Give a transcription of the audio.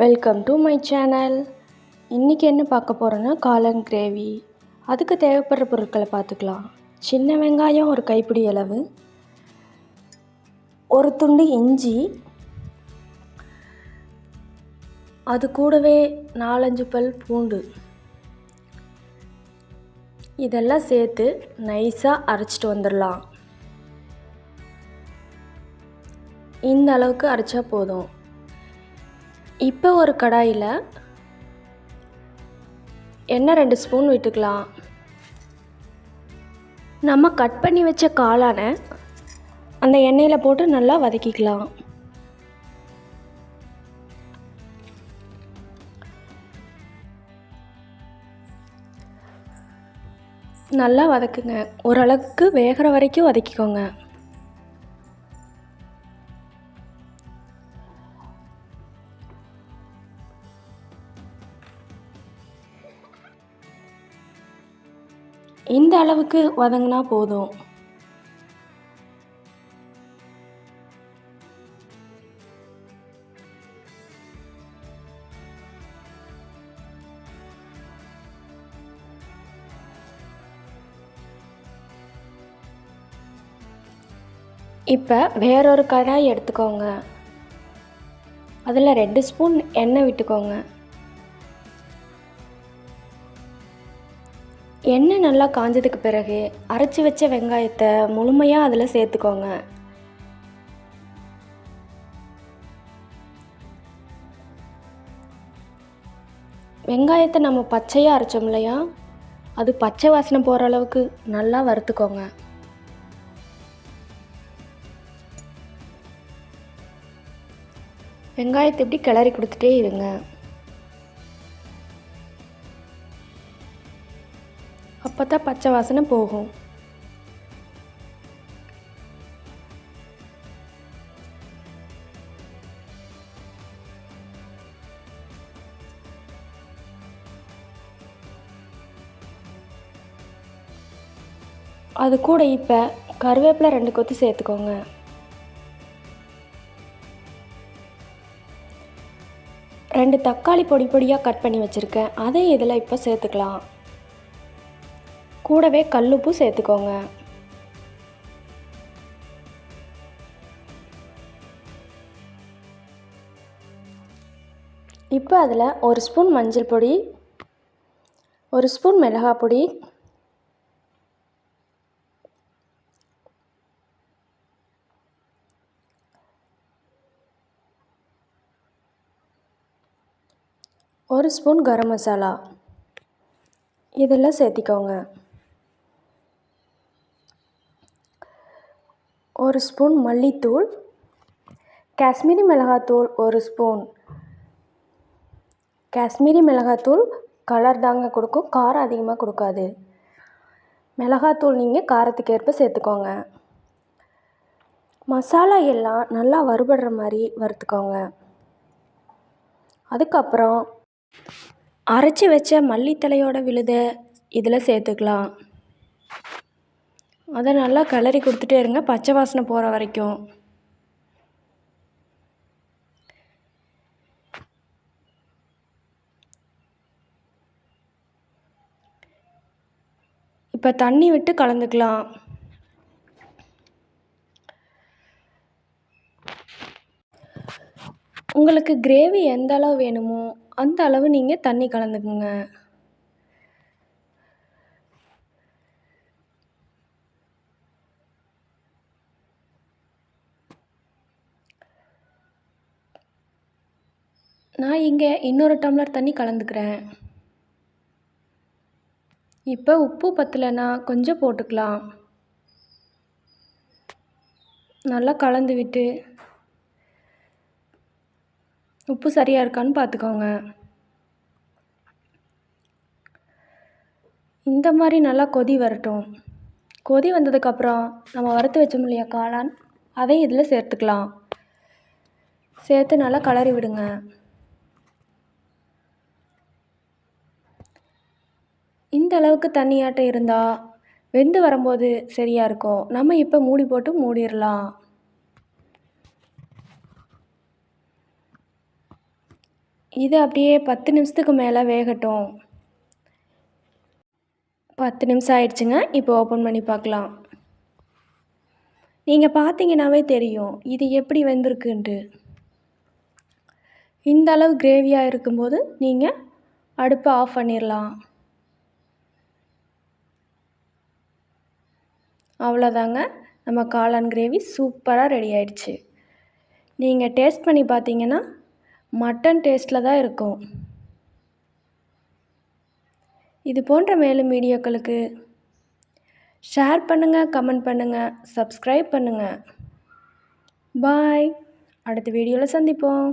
Welcome to my channel இன்றைக்கி என்ன பார்க்க போகிறோன்னா காளான் கிரேவி அதுக்கு தேவைப்படுற பொருட்களை பார்த்துக்கலாம். சின்ன வெங்காயம் ஒரு கைப்பிடி அளவு ஒரு துண்டு இஞ்சி அது கூடவே நாலஞ்சு பல் பூண்டு. இதெல்லாம் சேர்த்து நைஸாக அரைச்சிட்டு வந்துடலாம். இந்த அளவுக்கு அரைச்சா போதும். இப்போ ஒரு கடாயில் எண்ணெய் ரெண்டு ஸ்பூன் விட்டுக்கலாம். நம்ம கட் பண்ணி வச்ச காளானை அந்த எண்ணெயில் போட்டு நல்லா வதக்கிக்கலாம். நல்லா வதக்குங்க. ஓரளவுக்கு வேகிற வரைக்கும் வதக்கிக்கோங்க. இந்த அளவுக்கு வதங்கினா போதும். இப்போ வேறொரு கடாய் எடுத்துக்கோங்க. அதில் ரெண்டு ஸ்பூன் எண்ணெய் விட்டுக்கோங்க. எண்ணெய் நல்லா காஞ்சதுக்கு பிறகு அரைச்சி வச்ச வெங்காயத்தை முழுமையாக அதில் சேர்த்துக்கோங்க. வெங்காயத்தை நம்ம பச்சையாக அரைச்சோம் இல்லையா? அது பச்சை வாசனை போகிற அளவுக்கு நல்லா வறுத்துக்கோங்க. வெங்காயத்தை இப்படி கிளறி கொடுத்துட்டே இருங்க. அப்போ தான் பச்சை வாசனை போகும். அது கூட இப்போ கருவேப்பிலை ரெண்டு கொத்து சேர்த்துக்கோங்க. ரெண்டு தக்காளி பொடி பொடியாக கட் பண்ணி வச்சுருக்கேன். அதை இதில் இப்போ சேர்த்துக்கலாம். கூடவே கல்லுப்பு சேர்த்துக்கோங்க. இப்போ அதில் ஒரு ஸ்பூன் மஞ்சள் பொடி ஒரு ஸ்பூன் மிளகாய் பொடி ஒரு ஸ்பூன் கரம் மசாலா. இதெல்லாம் சேர்த்திக்கோங்க. ஒரு ஸ்பூன் மல்லித்தூள் காஷ்மீரி மிளகாத்தூள் ஒரு ஸ்பூன். காஷ்மீரி மிளகாத்தூள் கலர் தாங்க கொடுக்கும் காரம் அதிகமாக கொடுக்காது. மிளகாத்தூள் நீங்கள் காரத்துக்கு ஏற்ப சேர்த்துக்கோங்க. மசாலா எல்லாம் நல்லா வறுபடுற மாதிரி வறுத்துக்கோங்க. அதுக்கப்புறம் அரைச்சி வச்ச மல்லித்தலையோட விழுத இதில் சேர்த்துக்கலாம். அதை நல்லா கிளறி கொடுத்துட்டே இருங்க. பச்சை வாசனை போகிற வரைக்கும். இப்போ தண்ணி விட்டு கலந்துக்கலாம். உங்களுக்கு கிரேவி எந்த அளவு வேணுமோ அந்த அளவு நீங்கள் தண்ணி கலந்துக்குங்க. நான் இங்கே இன்னொரு டம்ளர் தண்ணி கலந்துக்கிறேன். இப்போ உப்பு பற்றலைன்னா கொஞ்சம் போட்டுக்கலாம். நல்லா கலந்து விட்டு உப்பு சரியாக இருக்கான்னு பார்த்துக்கோங்க இந்த மாதிரி நல்லா கொதி வரட்டும். கொதி வந்ததுக்கப்புறம் நம்ம வறுத்து வச்சோம் இல்லையா காளான் அதையும் இதில் சேர்த்துக்கலாம். சேர்த்து நல்லா கலரி விடுங்க. இந்த அளவுக்கு தண்ணியாட்டம் இருந்தால் வெந்து வரும்போது சரியாக இருக்கும் நம்ம இப்போ மூடி போட்டு மூடிடலாம் இது அப்படியே பத்து நிமிஷத்துக்கு மேலே வேகட்டும். பத்து நிமிஷம் ஆயிடுச்சுங்க. இப்போ ஓப்பன் பண்ணி பார்க்கலாம் நீங்கள் பார்த்தீங்கன்னாவே தெரியும். இது எப்படி வெந்திருக்குன்ட்டு. இந்த அளவு கிரேவியாக இருக்கும்போது நீங்கள் அடுப்பை ஆஃப் பண்ணிடலாம் அவ்வளோதாங்க. நம்ம காளான் கிரேவி சூப்பராக ரெடி ஆயிடுச்சு. நீங்கள் டேஸ்ட் பண்ணி பார்த்தீங்கன்னா மட்டன் டேஸ்ட்டில் தான் இருக்கும். இது போன்ற மேலும் வீடியோக்களுக்கு ஷேர் பண்ணுங்கள் கமெண்ட் பண்ணுங்கள் சப்ஸ்கிரைப் பண்ணுங்கள் பாய். அடுத்த வீடியோவில் சந்திப்போம்.